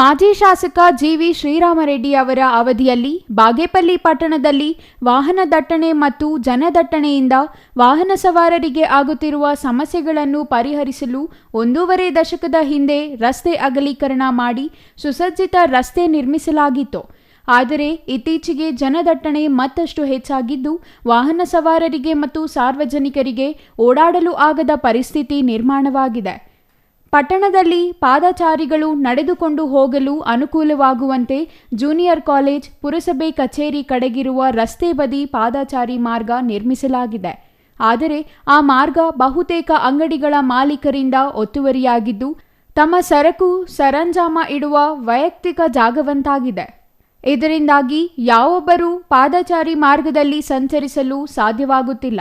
ಮಾಜಿ ಶಾಸಕ ಜಿವಿ ಶ್ರೀರಾಮರೆಡ್ಡಿ ಅವರ ಅವಧಿಯಲ್ಲಿ ಬಾಗೇಪಲ್ಲಿ ಪಟ್ಟಣದಲ್ಲಿ ವಾಹನ ದಟ್ಟಣೆ ಮತ್ತು ಜನದಟ್ಟಣೆಯಿಂದ ವಾಹನ ಸವಾರರಿಗೆ ಆಗುತ್ತಿರುವ ಸಮಸ್ಯೆಗಳನ್ನು ಪರಿಹರಿಸಲು ಒಂದೂವರೆ ದಶಕದ ಹಿಂದೆ ರಸ್ತೆ ಅಗಲೀಕರಣ ಮಾಡಿ ಸುಸಜ್ಜಿತ ರಸ್ತೆ ನಿರ್ಮಿಸಲಾಗಿತ್ತು. ಆದರೆ ಇತ್ತೀಚೆಗೆ ಜನದಟ್ಟಣೆ ಮತ್ತಷ್ಟು ಹೆಚ್ಚಾಗಿದ್ದು ವಾಹನ ಸವಾರರಿಗೆ ಮತ್ತು ಸಾರ್ವಜನಿಕರಿಗೆ ಓಡಾಡಲು ಆಗದ ಪರಿಸ್ಥಿತಿ ನಿರ್ಮಾಣವಾಗಿದೆ. ಪಟ್ಟಣದಲ್ಲಿ ಪಾದಚಾರಿಗಳು ನಡೆದುಕೊಂಡು ಹೋಗಲು ಅನುಕೂಲವಾಗುವಂತೆ ಜೂನಿಯರ್ ಕಾಲೇಜ್, ಪುರಸಭೆ ಕಚೇರಿ ಕಡೆಗಿರುವ ರಸ್ತೆ ಬದಿ ಪಾದಚಾರಿ ಮಾರ್ಗ ನಿರ್ಮಿಸಲಾಗಿದೆ. ಆದರೆ ಆ ಮಾರ್ಗ ಬಹುತೇಕ ಅಂಗಡಿಗಳ ಮಾಲೀಕರಿಂದ ಒತ್ತುವರಿಯಾಗಿದ್ದು, ತಮ್ಮ ಸರಕು, ಸರಂಜಾಮ ಇಡುವ ವೈಯಕ್ತಿಕ ಜಾಗವಂತಾಗಿದೆ. ಇದರಿಂದಾಗಿ ಯಾವೊಬ್ಬರೂ ಪಾದಚಾರಿ ಮಾರ್ಗದಲ್ಲಿ ಸಂಚರಿಸಲು ಸಾಧ್ಯವಾಗುತ್ತಿಲ್ಲ.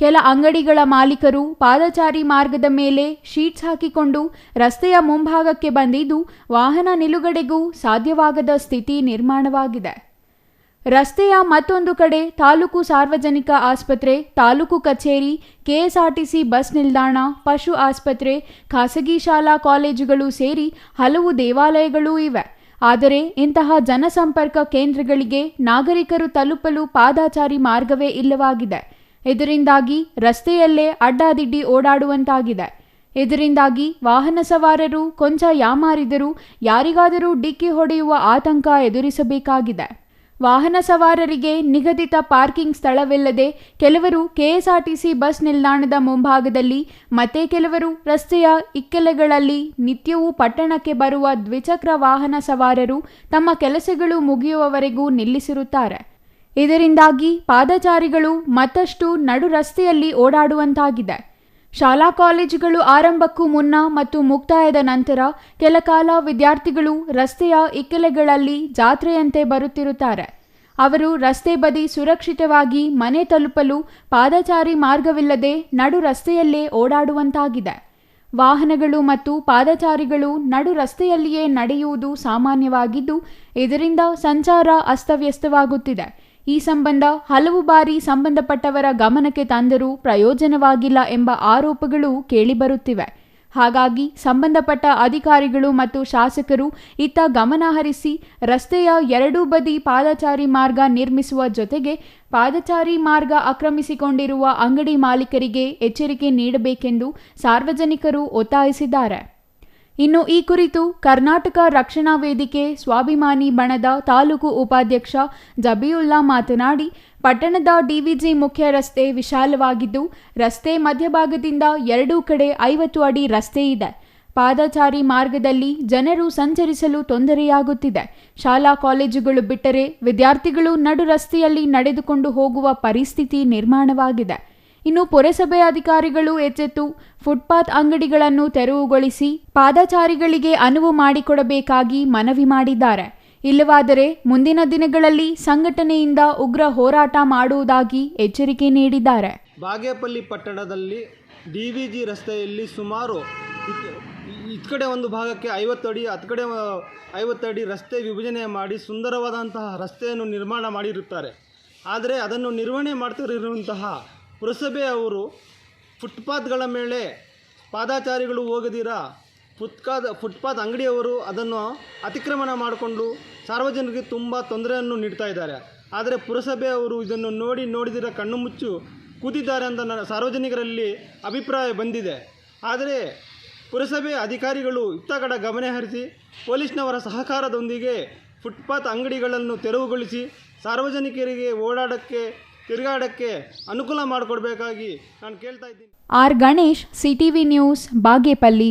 ಕೆಲ ಅಂಗಡಿಗಳ ಮಾಲೀಕರು ಪಾದಚಾರಿ ಮಾರ್ಗದ ಮೇಲೆ ಶೀಟ್ಸ್ ಹಾಕಿಕೊಂಡು ರಸ್ತೆಯ ಮುಂಭಾಗಕ್ಕೆ ಬಂದಿದ್ದು ವಾಹನ ನಿಲುಗಡೆಗೂ ಸಾಧ್ಯವಾಗದ ಸ್ಥಿತಿ ನಿರ್ಮಾಣವಾಗಿದೆ. ರಸ್ತೆಯ ಮತ್ತೊಂದು ಕಡೆ ತಾಲೂಕು ಸಾರ್ವಜನಿಕ ಆಸ್ಪತ್ರೆ, ತಾಲೂಕು ಕಚೇರಿ, ಕೆಎಸ್ಆರ್ಟಿಸಿ ಬಸ್ ನಿಲ್ದಾಣ, ಪಶು ಆಸ್ಪತ್ರೆ, ಖಾಸಗಿ ಶಾಲಾ ಕಾಲೇಜುಗಳು ಸೇರಿ ಹಲವು ದೇವಾಲಯಗಳೂ ಇವೆ. ಆದರೆ ಇಂತಹ ಜನಸಂಪರ್ಕ ಕೇಂದ್ರಗಳಿಗೆ ನಾಗರಿಕರು ತಲುಪಲು ಪಾದಾಚಾರಿ ಮಾರ್ಗವೇ ಇಲ್ಲವಾಗಿದೆ. ಇದರಿಂದಾಗಿ ರಸ್ತೆಯಲ್ಲೇ ಅಡ್ಡಾದಿಡ್ಡಿ ಓಡಾಡುವಂತಾಗಿದೆ. ಇದರಿಂದಾಗಿ ವಾಹನ ಸವಾರರು, ಕೊಂಚ ಯಾಮಾರಿದರೂ, ಯಾರಿಗಾದರೂ ಡಿಕ್ಕಿ ಹೊಡೆಯುವ ಆತಂಕ ಎದುರಿಸಬೇಕಾಗಿದೆ. ವಾಹನ ಸವಾರರಿಗೆ ನಿಗದಿತ ಪಾರ್ಕಿಂಗ್ ಸ್ಥಳವಿಲ್ಲದೆ ಕೆಲವರು ಕೆಎಸ್ಆರ್ಟಿಸಿ ಬಸ್ ನಿಲ್ದಾಣದ ಮುಂಭಾಗದಲ್ಲಿ, ಮತ್ತೆ ಕೆಲವರು ರಸ್ತೆಯ ಇಕ್ಕೆಲೆಗಳಲ್ಲಿ ನಿತ್ಯವೂ ಪಟ್ಟಣಕ್ಕೆ ಬರುವ ದ್ವಿಚಕ್ರ ವಾಹನ ಸವಾರರು ತಮ್ಮ ಕೆಲಸಗಳು ಮುಗಿಯುವವರೆಗೂ ನಿಲ್ಲಿಸಿರುತ್ತಾರೆ. ಇದರಿಂದಾಗಿ ಪಾದಚಾರಿಗಳು ಮತ್ತಷ್ಟು ನಡು ರಸ್ತೆಯಲ್ಲಿ ಓಡಾಡುವಂತಾಗಿದೆ. ಶಾಲಾ ಕಾಲೇಜುಗಳು ಆರಂಭಕ್ಕೂ ಮುನ್ನ ಮತ್ತು ಮುಕ್ತಾಯದ ನಂತರ ಕೆಲ ಕಾಲ ವಿದ್ಯಾರ್ಥಿಗಳು ರಸ್ತೆಯ ಇಕ್ಕೆಲೆಗಳಲ್ಲಿ ಜಾತ್ರೆಯಂತೆ ಬರುತ್ತಿರುತ್ತಾರೆ. ಅವರು ರಸ್ತೆ ಬದಿ ಸುರಕ್ಷಿತವಾಗಿ ಮನೆ ತಲುಪಲು ಪಾದಚಾರಿ ಮಾರ್ಗವಿಲ್ಲದೆ ನಡು ರಸ್ತೆಯಲ್ಲೇ ಓಡಾಡುವಂತಾಗಿದೆ. ವಾಹನಗಳು ಮತ್ತು ಪಾದಚಾರಿಗಳು ನಡು ರಸ್ತೆಯಲ್ಲಿಯೇ ನಡೆಯುವುದು ಸಾಮಾನ್ಯವಾಗಿದ್ದು, ಇದರಿಂದ ಸಂಚಾರ ಅಸ್ತವ್ಯಸ್ತವಾಗುತ್ತಿದೆ. ಈ ಸಂಬಂಧ ಹಲವು ಬಾರಿ ಸಂಬಂಧಪಟ್ಟವರ ಗಮನಕ್ಕೆ ತಂದರೂ ಪ್ರಯೋಜನವಾಗಿಲ್ಲ ಎಂಬ ಆರೋಪಗಳು ಕೇಳಿಬರುತ್ತಿವೆ. ಹಾಗಾಗಿ ಸಂಬಂಧಪಟ್ಟ ಅಧಿಕಾರಿಗಳು ಮತ್ತು ಶಾಸಕರು ಇತ್ತ ಗಮನ ಹರಿಸಿ ರಸ್ತೆಯ ಎರಡೂ ಬದಿ ಪಾದಚಾರಿ ಮಾರ್ಗ ನಿರ್ಮಿಸುವ ಜೊತೆಗೆ ಪಾದಚಾರಿ ಮಾರ್ಗ ಆಕ್ರಮಿಸಿಕೊಂಡಿರುವ ಅಂಗಡಿ ಮಾಲೀಕರಿಗೆ ಎಚ್ಚರಿಕೆ ನೀಡಬೇಕೆಂದು ಸಾರ್ವಜನಿಕರು ಒತ್ತಾಯಿಸಿದ್ದಾರೆ. ಇನ್ನು ಈ ಕುರಿತು ಕರ್ನಾಟಕ ರಕ್ಷಣಾ ವೇದಿಕೆ ಸ್ವಾಭಿಮಾನಿ ಬಣದ ತಾಲೂಕು ಉಪಾಧ್ಯಕ್ಷ ಜಬಿಯುಲ್ಲಾ ಮಾತನಾಡಿ, ಪಟ್ಟಣದ ಡಿವಿಜಿ ಮುಖ್ಯ ರಸ್ತೆ ವಿಶಾಲವಾಗಿದ್ದು, ರಸ್ತೆ ಮಧ್ಯಭಾಗದಿಂದ ಎರಡೂ ಕಡೆ ಐವತ್ತು ಅಡಿ ರಸ್ತೆ ಇದೆ. ಪಾದಚಾರಿ ಮಾರ್ಗದಲ್ಲಿ ಜನರು ಸಂಚರಿಸಲು ತೊಂದರೆಯಾಗುತ್ತಿದೆ. ಶಾಲಾ ಕಾಲೇಜುಗಳು ಬಿಟ್ಟರೆ ವಿದ್ಯಾರ್ಥಿಗಳು ನಡು ರಸ್ತೆಯಲ್ಲಿ ನಡೆದುಕೊಂಡು ಹೋಗುವ ಪರಿಸ್ಥಿತಿ ನಿರ್ಮಾಣವಾಗಿದೆ. ಇನ್ನು ಪುರಸಭೆ ಅಧಿಕಾರಿಗಳು ಎಚ್ಚೆತ್ತು. ಫುಟ್ಪಾತ್ ಅಂಗಡಿಗಳನ್ನು ತೆರವುಗೊಳಿಸಿ ಪಾದಚಾರಿಗಳಿಗೆ ಅನುವು ಮಾಡಿಕೊಡಬೇಕಾಗಿ ಮನವಿ ಮಾಡಿದ್ದಾರೆ. ಇಲ್ಲವಾದರೆ ಮುಂದಿನ ದಿನಗಳಲ್ಲಿ ಸಂಘಟನೆಯಿಂದ ಉಗ್ರ ಹೋರಾಟ ಮಾಡುವುದಾಗಿ ಎಚ್ಚರಿಕೆ ನೀಡಿದ್ದಾರೆ. ಬಾಗೇಪಲ್ಲಿ ಪಟ್ಟಣದಲ್ಲಿ ಡಿವಿಜಿ ರಸ್ತೆಯಲ್ಲಿ ಸುಮಾರು ಇತ್ ಕಡೆ ಒಂದು ಭಾಗಕ್ಕೆ ಐವತ್ತು ಅಡಿ ಹತ್ತು ಕಡೆ, ಐವತ್ತು ಅಡಿ ರಸ್ತೆ ವಿಭಜನೆ ಮಾಡಿ ಸುಂದರವಾದಂತಹ ರಸ್ತೆಯನ್ನು ನಿರ್ಮಾಣ ಮಾಡಿರುತ್ತಾರೆ. ಆದರೆ ಅದನ್ನು ನಿರ್ವಹಣೆ ಮಾಡ್ತಿರುವಂತಹ ಪುರಸಭೆ ಅವರು ಫುಟ್ಪಾತ್ಗಳ ಮೇಲೆ ಪಾದಾಚಾರಿಗಳು ಹೋಗದಿರ? ಫುಟ್ಪಾತ್ ಫುಟ್ಪಾತ್ ಅಂಗಡಿಯವರು ಅದನ್ನು ಅತಿಕ್ರಮಣ ಮಾಡಿಕೊಂಡು ಸಾರ್ವಜನಿಕರಿಗೆ ತುಂಬ ತೊಂದರೆಯನ್ನು ನೀಡ್ತಾ ಇದ್ದಾರೆ. ಆದರೆ ಪುರಸಭೆ ಅವರು ಇದನ್ನು ನೋಡಿ ನೋಡಿದಿರ ಕಣ್ಣು ಮುಚ್ಚು ಕೂತಿದ್ದಾರೆ ಅಂತ ಸಾರ್ವಜನಿಕರಲ್ಲಿ ಅಭಿಪ್ರಾಯ ಬಂದಿದೆ. ಆದರೆ ಪುರಸಭೆ ಅಧಿಕಾರಿಗಳು ಇತ್ತ ಕಡೆ ಗಮನ ಹರಿಸಿ ಪೊಲೀಸ್ನವರ ಸಹಕಾರದೊಂದಿಗೆ ಫುಟ್ಪಾತ್ ಅಂಗಡಿಗಳನ್ನು ತೆರವುಗೊಳಿಸಿ ಸಾರ್ವಜನಿಕರಿಗೆ ಓಡಾಡೋಕ್ಕೆ ತಿರುಗಾಡೋಕ್ಕೆ ಅನುಕೂಲ ಮಾಡಿಕೊಡ್ಬೇಕಾಗಿ ನಾನು ಕೇಳ್ತಾ ಇದ್ದೀನಿ. R Ganesh CTV news Bagepalli.